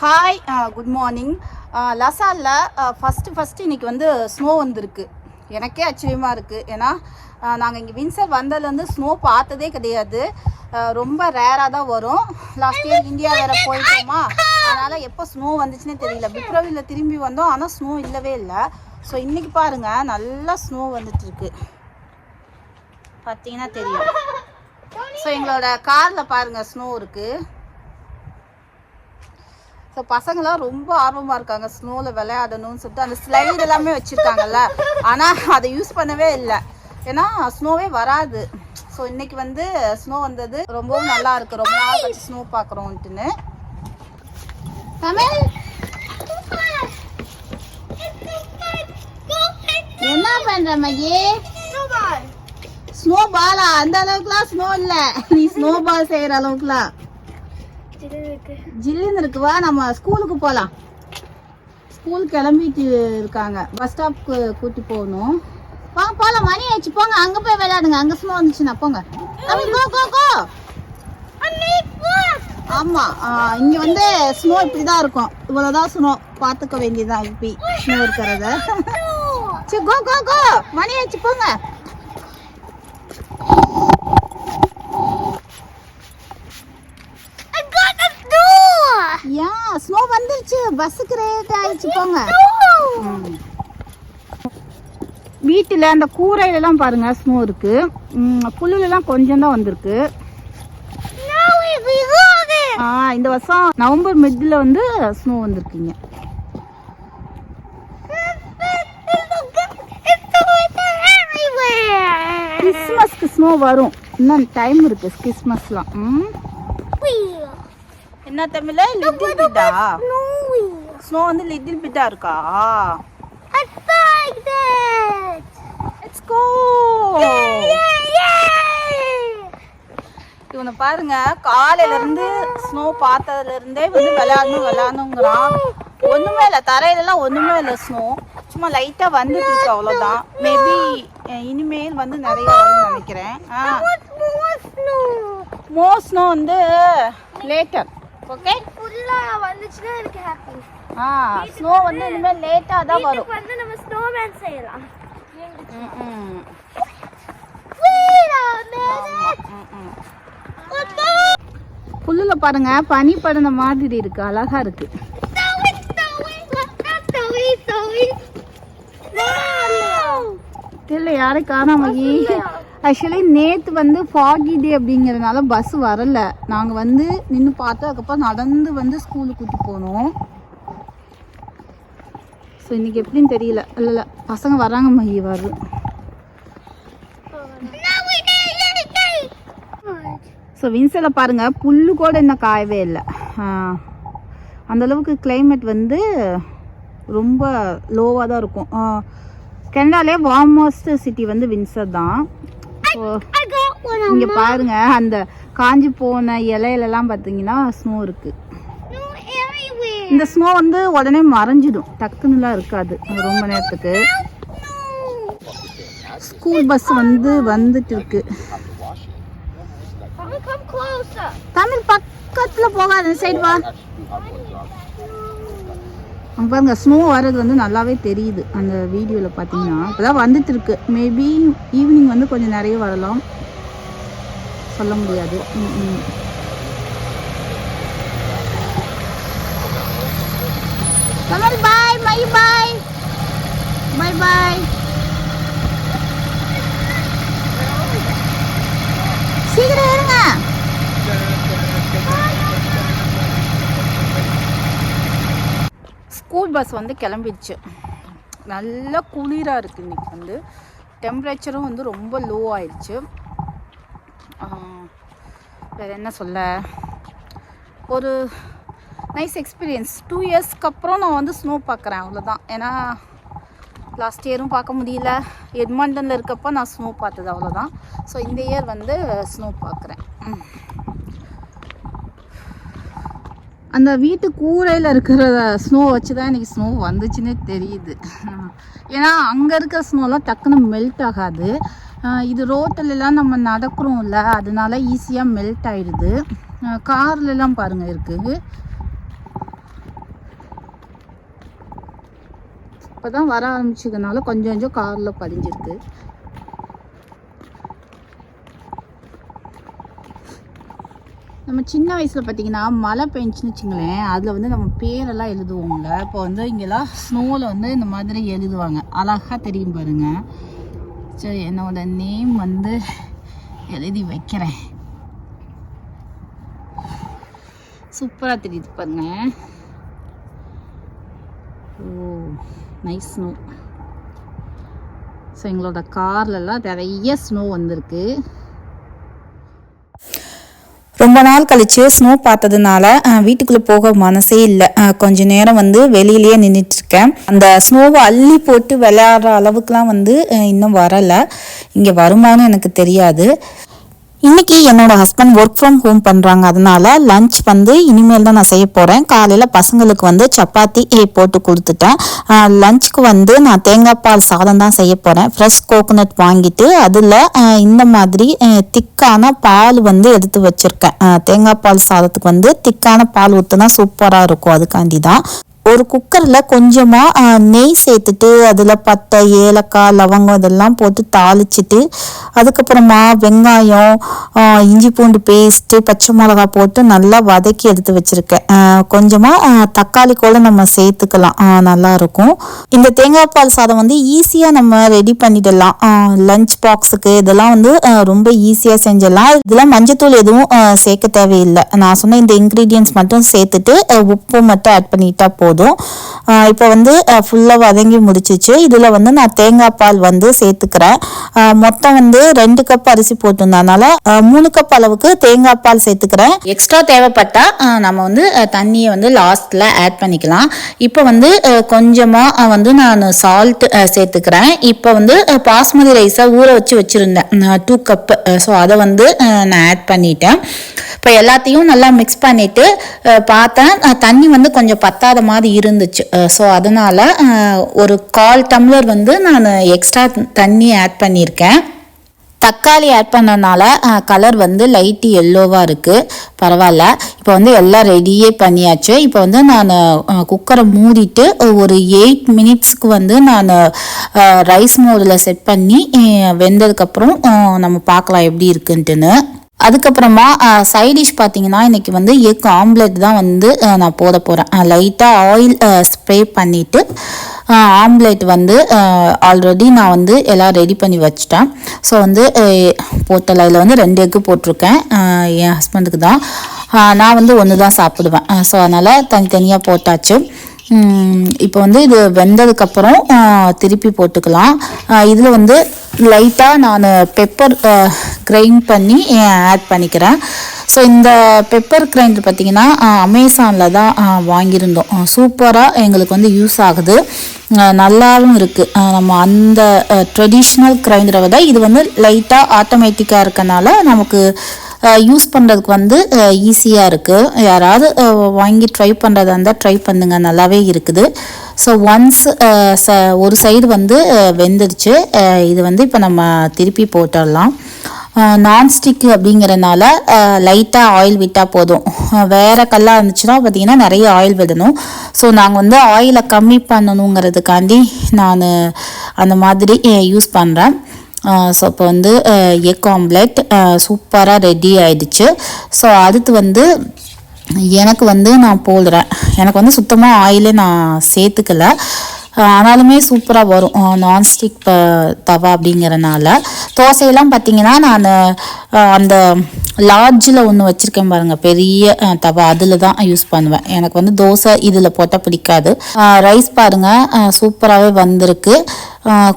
Hi good morning லசாலில் first first இன்றைக்கி வந்து ஸ்னோ வந்திருக்கு. எனக்கே ஆச்சரியமாக இருக்குது ஏன்னா uh, நாங்கள் இங்கே வின்சர் வந்ததுலேருந்து ஸ்னோ பார்த்ததே கிடையாது. Uh, ரொம்ப ரேராக தான் வரும். லாஸ்ட் இயர் இந்தியா வேறு போயிட்டோமா? அதனால் எப்போ ஸ்னோ வந்துச்சுன்னே தெரியல. பிப்ரவரியில் திரும்பி வந்தோம். ஆனால் ஸ்னோ இல்லவே இல்லை. ஸோ இன்றைக்கி பாருங்கள் நல்லா ஸ்னோ வந்துட்டுருக்கு. பார்த்தீங்கன்னா தெரியும். ஸோ எங்களோட காரில் பாருங்கள் ஸ்னோ இருக்குது ஸோ பசங்களாம் ரொம்ப ஆர்வமாக இருக்காங்க. ஸ்னோவில் விளையாடணும்னு சொல்லிட்டு அந்த ஸ்லைடு எல்லாமே வச்சுருக்காங்கல்ல. ஆனால் அதை யூஸ் பண்ணவே இல்லை. ஏன்னா ஸ்னோவே வராது. ஸோ இன்னைக்கு வந்து ஸ்னோ வந்தது. ரொம்பவும் நல்லா இருக்கு. ரொம்ப நாள் கழிச்சு ஸ்னோ பார்க்குறோன்ட்டுன்னு தமிழ்! என்ன பண்ற மகி? ஸ்னோ பாலா அந்த அளவுக்குலாம் ஸ்னோ இல்ல. நீ ஸ்னோ பால் செய்யற அளவுக்குலாம். ஜில்லுன்னு இருக்கு. வா நம்ம ஸ்கூலுக்கு போகலாம் ஸ்கூல் கிளம்பிட்டு இருக்காங்க. பஸ் ஸ்டாப்க்கு கூட்டி போகணும். வா போகலாம் மணி ஆயிடுச்சு. போங்க. அங்கே போய் விளையாடுங்க. அங்கே ஸ்னோ வந்துச்சுன்னா போங்க. கோ கோ கோ ஆமா. இங்க வந்து ஸ்னோ இப்படி தான் இருக்கும். இவ்வளவுதான் ஸ்னோ பார்த்துக்க வேண்டியதுதான் இப்படி ஸ்னோ இருக்கிறத. சரி கோ கோ கோ மணி ஆயிடுச்சு. போங்க. பஸ்ஸுக்கு ரேட் ஆயிடுச்சு போங்க. வீட்டில் அந்த கூரையிலலாம் பாருங்க ஸ்னோ இருக்கு புல்லுலலாம் கொஞ்சம் தான் வந்திருக்கு. ஆ இந்த வருஷம் நவம்பர் மிட்ல வந்து ஸ்னோ வந்திருக்குங்க. கிறிஸ்மஸ்க்கு ஸ்னோ வரும். இன்னும் டைம் இருக்கு கிறிஸ்மஸ்லாம் என்ன தமிழ? லிட்டில் பிட்டா? ஸ்னோ வந்து லிட்டில் பிட்டா இருக்கா? லெட்ஸ் கோ இவனை பாருங்க காலையில இருந்து ஸ்னோ பார்த்ததுல இருந்தே வந்து விளையாடணும் விளையாடணுங்கிறான். ஒண்ணுமே இல்லை தரையில எல்லாம் ஒண்ணுமே இல்லை ஸ்னோ சும்மா லைட்டா வந்துட்டு இருக்கு அவ்வளவுதான். மேபி இனிமேல் வந்து நிறைய வரும்னு நினைக்கிறேன். மோ ஸ்னோ வந்து லேட்டர் ஓகே ஃபுல்லா வந்துச்சுன்னா எனக்கு ஹாப்பி ஆ ஸ்னோ வந்து இனிமேல் லேட்டா தான் வரும். வந்து நம்ம ஸ்னோமேன் செய்யலாம். புல்லுல பாருங்க பனி படந்த மாதிரி இருக்கு அழகா இருக்கு. தெரியல யாரும் காணாம ஆக்சுவலி நேத்து வந்து ஃபாகி டே அப்படிங்கறதுனால பஸ் வரல. நாங்க வந்து நின்று பார்த்தோம் அதுக்கப்புறம் நடந்து வந்து ஸ்கூலுக்கு கூட்டி போனோம். ஸோ இன்றைக்கி எப்படின்னு தெரியல. இல்லை இல்லை. பசங்க வராங்க மகி வரும் ஸோ வின்சரில் பாருங்கள் புல்லு கூட இன்னும் காயவே இல்லை. அந்தளவுக்கு கிளைமேட் வந்து ரொம்ப லோவாக தான் இருக்கும். கனடாலே வார்மஸ்ட் சிட்டி வந்து வின்சர் தான். ஸோ இங்கே பாருங்கள் அந்த காஞ்சி போன இலையிலலாம் பார்த்தீங்கன்னா ஸ்னோ இருக்குது இந்த ஸ்னோ வந்து உடனே மறைஞ்சிடும். டக்குன்னுலாம் இருக்காது. ரொம்ப நேரத்துக்கு. ஸ்கூல் பஸ் வந்து வந்துட்டு இருக்கு. தமிழ் பக்கத்துல போகாத சைடு வா. அங்க பாருங்க ஸ்னோ வர்றது வந்து நல்லாவே தெரியுது. அந்த வீடியோல பாத்தீங்கன்னா. இப்பதான் வந்துட்டு இருக்கு மேபி ஈவினிங் வந்து கொஞ்சம் நிறைய வரலாம். சொல்ல முடியாது. ம், ம். Tamil bye my boy bye bye சீக்கிரம் இருங்க ஸ்கூல் பஸ் வந்து கிளம்பிடுச்சு. நல்ல குளிராக இருக்குது இன்னைக்கு வந்து. டெம்பரேச்சரும் வந்து ரொம்ப லோ ஆயிடுச்சு. வேறு என்ன சொல்ல? ஒரு நைஸ் எக்ஸ்பீரியன்ஸ் டூ இயர்ஸ்க்கு அப்புறம் நான் வந்து ஸ்னோ பார்க்குறேன் அவ்வளோதான் ஏன்னா லாஸ்ட் இயரும் பார்க்க முடியல. எட்மண்டனில் இருக்கப்போ நான் ஸ்னோ பார்த்தது அவ்வளோதான் ஸோ இந்த இயர் வந்து ஸ்னோ பார்க்குறேன். அந்த வீட்டு கூரையில் இருக்கிற ஸ்னோ வச்சு தான் எனக்கு ஸ்னோ வந்துச்சுன்னே தெரியுது. ஏன்னா அங்கே இருக்கிற ஸ்னோலாம் டக்குன்னு மெல்ட் ஆகாது. இது ரோட்டிலலாம் நம்ம நடக்கிறோம்ல அதனால ஈஸியாக மெல்ட் ஆயிடுது. கார்லலாம் பாருங்கள் இருக்குது இப்போ தான் வர ஆரம்பிச்சதுனால கொஞ்சம் கொஞ்சம் காரில் படிஞ்சிருக்கு நம்ம சின்ன வயசில் பார்த்தீங்கன்னா மழை பெஞ்சுன்னு வச்சுங்களேன் அதில் வந்து நம்ம பேரெல்லாம் எழுதுவோங்க இப்போ வந்து இங்கெல்லாம் ஸ்னோவில் வந்து இந்த மாதிரி எழுதுவாங்க. அழகாக தெரியும் பாருங்க. சரி என்னோட நேம் வந்து எழுதி வைக்கிறேன். சூப்பராக தெரியுது பாருங்க. ஓ. நைஸ் ஸ்னோ ஸோ எங்களோட கார்லலாம் நிறைய ஸ்னோ வந்திருக்கு. ரொம்ப நாள் கழிச்சு ஸ்னோ பார்த்ததுனால வீட்டுக்குள்ளே போக மனசே இல்லை. கொஞ்ச நேரம் வந்து வெளியிலேயே நின்றுட்டுருக்கேன் அந்த ஸ்னோவை அள்ளி போட்டு விளையாடுற அளவுக்குலாம் வந்து இன்னும் வரலை. இங்கே வருமானு எனக்கு தெரியாது. இன்னைக்கு என்னோட ஹஸ்பண்ட் ஒர்க் ஃப்ரம் ஹோம் பண்ணுறாங்க அதனால லஞ்ச் வந்து இனிமேல் தான் நான் செய்ய போகிறேன் காலையில் பசங்களுக்கு வந்து சப்பாத்தி போட்டு கொடுத்துட்டேன். லஞ்சுக்கு வந்து நான் தேங்காய் பால் சாதம் தான் செய்ய போகிறேன் ஃப்ரெஷ் கோகோனட் வாங்கிட்டு அதில் இந்த மாதிரி திக்கான பால் வந்து எடுத்து வச்சுருக்கேன். தேங்காய் பால் சாதத்துக்கு வந்து திக்கான பால் ஊற்றுனா சூப்பராக இருக்கும். அதுக்காண்டி தான். ஒரு குக்கரில் கொஞ்சமாக நெய் சேர்த்துட்டு அதில் பட்டை ஏலக்காய் லவங்கம் இதெல்லாம் போட்டு தாளிச்சிட்டு அதுக்கப்புறமா வெங்காயம் இஞ்சி பூண்டு பேஸ்ட்டு பச்சை மிளகா போட்டு நல்லா வதக்கி எடுத்து வச்சுருக்கேன். கொஞ்சமாக தக்காளி கூட நம்ம சேர்த்துக்கலாம். நல்லாயிருக்கும் இந்த தேங்காய் பால் சாதம் வந்து ஈஸியாக நம்ம ரெடி பண்ணிடலாம். லஞ்ச் பாக்ஸுக்கு இதெல்லாம் வந்து ரொம்ப ஈஸியாக செஞ்சிடலாம். இதெல்லாம் மஞ்சத்தூள் எதுவும் சேர்க்க தேவையில்லை. நான் சொன்ன இந்த இன்க்ரீடியன்ஸ் மட்டும் சேர்த்துட்டு உப்பு மட்டும் ஆட் பண்ணிட்டா போதும். இப்போ வந்து ஃபுல்லாக வதங்கி முடிச்சிச்சு. இதில் வந்து நான் தேங்காய் பால் வந்து சேர்த்துக்கிறேன். மொத்தம் வந்து ரெண்டு கப் அரிசி போட்டிருந்தனால மூணு கப் அளவுக்கு தேங்காய் பால் சேர்த்துக்கிறேன். எக்ஸ்ட்ரா தேவைப்பட்டா நம்ம வந்து தண்ணியை வந்து லாஸ்ட்டில் ஆட் பண்ணிக்கலாம். இப்போ வந்து கொஞ்சமாக வந்து நான் சால்ட் சேர்த்துக்கிறேன். இப்போ வந்து பாஸ்மதி ரைஸாக ஊற வச்சு வச்சுருந்தேன். டூ கப்பு ஸோ அதை வந்து நான் ஆட் பண்ணிட்டேன். இப்போ எல்லாத்தையும் நல்லா மிக்ஸ் பண்ணிவிட்டு பார்த்தேன் தண்ணி வந்து கொஞ்சம் பத்தாத மாதிரி இருந்துச்சு. ஸோ அதனால் ஒரு கால் டம்ளர் வந்து நான் எக்ஸ்ட்ரா தண்ணி ஆட் பண்ணியிருக்கேன். தக்காளி ஆட் பண்ணனால கலர் வந்து லைட்டு எல்லோவாக இருக்குது பரவாயில்ல. இப்போ வந்து எல்லாம் ரெடியே பண்ணியாச்சு. இப்போ வந்து நான் குக்கரை மூடிட்டு ஒரு எயிட் மினிட்ஸ்க்கு வந்து நான் ரைஸ் மோடில் செட் பண்ணி வெந்ததுக்கப்புறம் நம்ம பார்க்கலாம் எப்படி இருக்குன்ட்டுன்னு. அதுக்கப்புறமா சைட் டிஷ் பார்த்தீங்கன்னா இன்றைக்கி வந்து எக் ஆம்லெட் தான் வந்து நான் போட போகிறேன் லைட்டாக ஆயில் ஸ்ப்ரே பண்ணிவிட்டு ஆம்லெட் வந்து ஆல்ரெடி நான் வந்து எல்லாம் ரெடி பண்ணி வச்சிட்டேன். ஸோ வந்து போட்டல. இதில் வந்து ரெண்டு எக்கு போட்டிருக்கேன். என் ஹஸ்பண்டுக்கு தான். நான் வந்து ஒன்று தான் சாப்பிடுவேன். ஸோ அதனால் தனித்தனியாக போட்டாச்சு. இப்போ வந்து இது வெந்ததுக்கப்புறம் திருப்பி போட்டுக்கலாம். இதில் வந்து லைட்டாக நான் பெப்பர் கிரைண்ட் பண்ணி ஆட் பண்ணிக்கிறேன். ஸோ இந்த பெப்பர் கிரைண்டர் பார்த்தீங்கன்னா அமேசானில் தான் வாங்கியிருந்தோம். சூப்பராக எங்களுக்கு வந்து யூஸ் ஆகுது. நல்லாவும் இருக்குது நம்ம அந்த ட்ரெடிஷ்னல் கிரைண்டரை விட இது வந்து லைட்டாக ஆட்டோமேட்டிக்காக இருக்கனால நமக்கு யூஸ் பண்ணுறதுக்கு வந்து ஈஸியாக இருக்குது யாராவது வாங்கி ட்ரை பண்ணுறதா இருந்தால் ட்ரை பண்ணுங்க. நல்லாவே இருக்குது. ஸோ ஒன்ஸ் ச ஒரு சைடு வந்து வெந்துருச்சு வெந்துடுச்சு. இது வந்து இப்போ நம்ம திருப்பி போட்டுடலாம். நான்ஸ்டிக் அப்படிங்கிறனால லைட்டாக ஆயில் விட்டால் போதும். வேறு கல்லாக இருந்துச்சுன்னா பார்த்தீங்கன்னா நிறைய ஆயில் விடணும். ஸோ நாங்கள் வந்து ஆயிலை கம்மி பண்ணணுங்கிறதுக்காண்டி நான் அந்த மாதிரி யூஸ் பண்ணுறேன் ஸோ இப்போ வந்து எக் ஆம்லெட் சூப்பராக ரெடி ஆயிடுச்சு. ஸோ அடுத்து வந்து எனக்கு வந்து நான் போடுறேன். எனக்கு வந்து சுத்தமாக ஆயிலே நான் சேர்த்துக்கல. ஆனாலுமே சூப்பராக வரும். நான்ஸ்டிக் தவா அப்படிங்கிறனால. தோசையெல்லாம் பார்த்தீங்கன்னா நான் அந்த லார்ஜில் ஒன்று வச்சுருக்கேன் பாருங்கள் பெரிய தவா. அதில் தான் யூஸ் பண்ணுவேன். எனக்கு வந்து தோசை இதில் போட்டால் பிடிக்காது. ரைஸ் பாருங்கள் சூப்பராகவே வந்திருக்கு.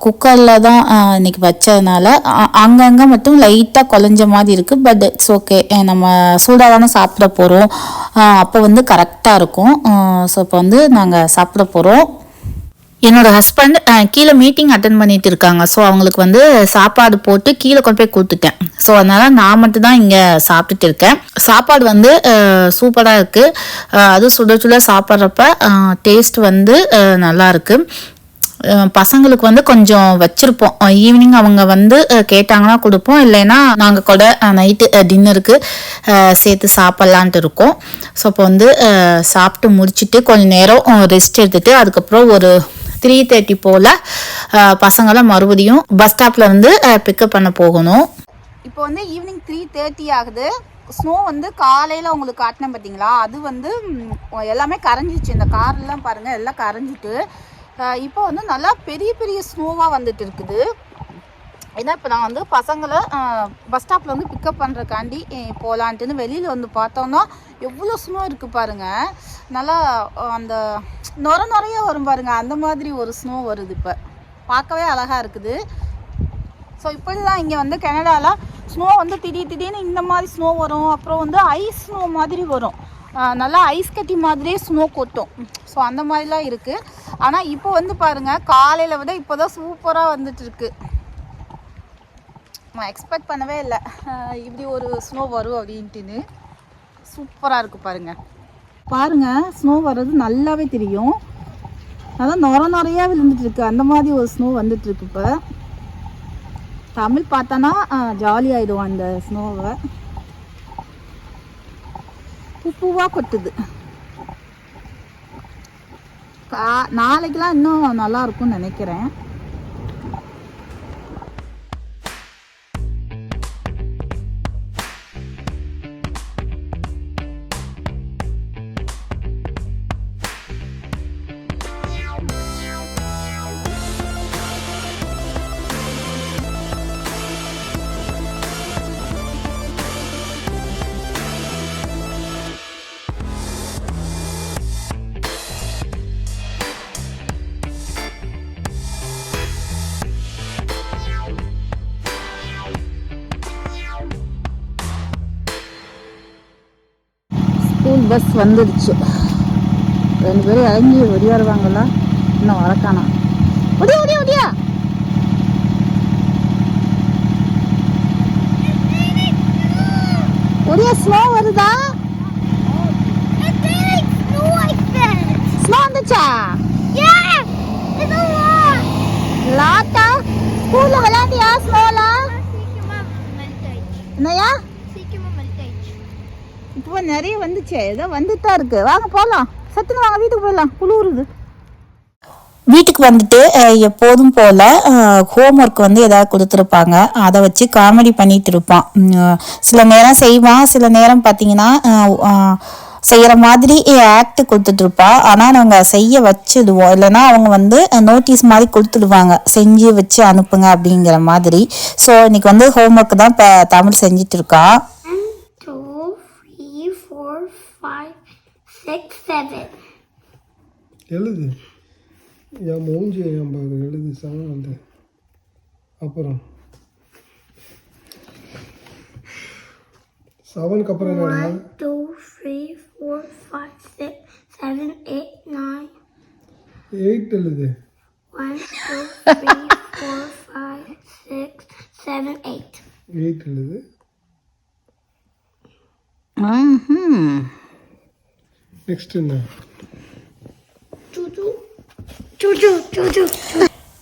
குக்கரில் தான் இன்றைக்கி இன்னைக்கு வச்சதுனால அ- அங்கங்கே மட்டும் லைட்டாக குழஞ்ச மாதிரி இருக்குது பட் இட்ஸ் ஓகே நம்ம சூடாக தானே சாப்பிட போகிறோம் அப்போ வந்து கரெக்டாக இருக்கும். ஸோ இப்போ வந்து நாங்கள் சாப்பிட போகிறோம் என்னோட ஹஸ்பண்ட் கீழே மீட்டிங் அட்டன் பண்ணிட்டு இருக்காங்க. ஸோ அவங்களுக்கு வந்து சாப்பாடு போட்டு கீழே கொண்டு போய் கொடுத்துட்டேன். ஸோ அதனால நான் மட்டும் தான் இங்கே சாப்பிட்டுட்டு இருக்கேன். சாப்பாடு வந்து சூப்பராக இருக்குது அதுவும் சுட சுட சாப்பிட்றப்ப டேஸ்ட் வந்து நல்லாயிருக்கு நல்லா பசங்களுக்கு வந்து கொஞ்சம் வச்சிருப்போம். ஈவினிங் அவங்க வந்து கேட்டாங்கன்னா கொடுப்போம். இல்லைன்னா நாங்கள் கூட நைட்டு டின்னருக்கு சேர்த்து சாப்பிட்லான்ட்டு இருக்கோம். ஸோ இப்போ வந்து சாப்பிட்டு முடிச்சுட்டு கொஞ்சம் நேரம் ரெஸ்ட் எடுத்துட்டு அதுக்கப்புறம் ஒரு த்ரீ தேர்ட்டி போல் பசங்களை மறுபடியும் பஸ் ஸ்டாப்பில் வந்து பிக்கப் பண்ண போகணும். இப்போ வந்து ஈவினிங் த்ரீ தேர்ட்டி ஆகுது. ஸ்னோ வந்து காலையில் உங்களுக்கு காட்டினேன் பார்த்தீங்களா அது வந்து எல்லாமே கரைஞ்சிச்சு. இந்த கார்லாம் பாருங்கள் எல்லாம் கரைஞ்சிட்டு இப்போ வந்து நல்லா பெரிய பெரிய ஸ்னோவாக வந்துட்டு இருக்குது. ஏன்னா இப்போ நான் வந்து பசங்களை பஸ் ஸ்டாப்பில் வந்து பிக்கப் பண்ணுறக்காண்டி போகலான்ட்டுன்னு வெளியில் வந்து பார்த்தோன்னா எவ்வளோ ஸ்னோ இருக்குது பாருங்கள் நல்லா அந்த நொர நொறைய வரும் பாருங்கள் அந்த மாதிரி ஒரு ஸ்னோ வருது இப்போ. பார்க்கவே அழகாக இருக்குது. ஸோ இப்படி தான் இங்கே வந்து கனடாவில் ஸ்னோ வந்து திடீர் திடீர்னு இந்த மாதிரி ஸ்னோ வரும். அப்புறம் வந்து ஐஸ் ஸ்னோ மாதிரி வரும். நல்லா ஐஸ் கட்டி மாதிரியே ஸ்னோ கொட்டும். ஸோ அந்த மாதிரிலாம் இருக்குது ஆனால் இப்போ வந்து பாருங்கள் காலையில் விட இப்போ தான் சூப்பராக வந்துட்டுருக்கு. நான் எக்ஸ்பெக்ட் பண்ணவே இல்லை. இப்படி ஒரு ஸ்னோ வரும் அப்படின்ட்டுன்னு. சூப்பராக இருக்குது பாருங்கள் பாருங்கள் ஸ்னோ வர்றது நல்லாவே தெரியும். அதான் நுர நொறையா விழுந்துட்டுருக்கு. அந்த மாதிரி ஒரு ஸ்னோ வந்துட்டுருக்கு இப்போ. தமிழ் பார்த்தோன்னா ஜாலி அந்த ஸ்னோவை பூவாக கொட்டுது. கா நாளைக்கெல்லாம் இன்னும் நல்லா இருக்கும்னு நினைக்கிறேன். பஸ் வந்துடுச்சு ரெண்டு பேரும் இறங்கி ஒடியாருவாங்களா இன்னும் வரக்கானா ஒடியா ஒடியா ஒடியா! ஒடியா ஸ்லோ வருதா? ஸ்லோ வந்துச்சா? லாட்டா? ஸ்கூல்ல விளையாண்டியா ஸ்லோலா என்னையா இப்போ நிறைய வந்துச்சே. ஏதோ வந்துட்டு தான் இருக்கு. வாங்க போகலாம் சத்துன்னு வாங்க வீட்டுக்கு போயிடலாம். குளிருது. வீட்டுக்கு வந்துட்டு எப்போதும் போல் ஹோம்ஒர்க் வந்து எதாவது கொடுத்துருப்பாங்க. அதை வச்சு காமெடி பண்ணிட்டு இருப்பான். சில நேரம் செய்வான். சில நேரம் பார்த்தீங்கன்னா செய்கிற மாதிரி ஆக்ட் கொடுத்துட்ருப்பா ஆனால் நாங்கள் செய்ய வச்சுடுவோம். இல்லைன்னா அவங்க வந்து நோட்டீஸ் மாதிரி கொடுத்துடுவாங்க. செஞ்சு வச்சு அனுப்புங்க அப்படிங்கிற மாதிரி. ஸோ இன்றைக்கி வந்து ஹோம்ஒர்க் தான் இப்போ தமிழ் செஞ்சுட்டு six, seven. எழுது என் மூஞ்சி என் பாரு எழுது செவன் வந்து அப்புறம் செவனுக்கு அப்புறம் One, two, three, four, five, six, seven, eight, nine. Eight எழுது One, two, three, four, five, six, seven, eight. Eight எழுது நெக்ஸ்ட் என்ன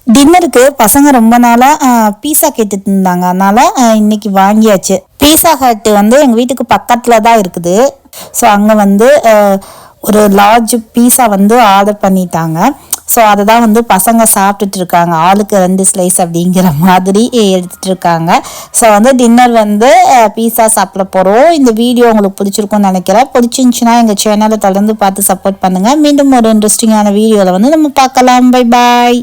டின்னருக்கு பசங்க ரொம்ப நாளாக பீஸா கேட்டுட்டு இருந்தாங்க அதனால இன்னைக்கு வாங்கியாச்சு. பீஸா ஹட் வந்து எங்கள் வீட்டுக்கு பக்கத்தில் தான் இருக்குது. ஸோ அங்கே வந்து ஒரு லார்ஜ் பீஸா வந்து ஆர்டர் பண்ணிட்டாங்க. ஸோ அதை தான் வந்து பசங்க சாப்பிட்டுட்டு இருக்காங்க ஆளுக்கு ரெண்டு ஸ்லைஸ் அப்படிங்கிற மாதிரி எடுத்துட்டு இருக்காங்க ஸோ வந்து டின்னர் வந்து பீஸா சாப்பிட போகிறோம் இந்த வீடியோ உங்களுக்கு பிடிச்சிருக்கும்னு நினைக்கிறேன். பிடிச்சிருந்துச்சுன்னா எங்கள் சேனலை தொடர்ந்து பார்த்து சப்போர்ட் பண்ணுங்கள் மீண்டும் ஒரு இன்ட்ரெஸ்டிங்கான வீடியோவில் வந்து நம்ம பார்க்கலாம். Bye bye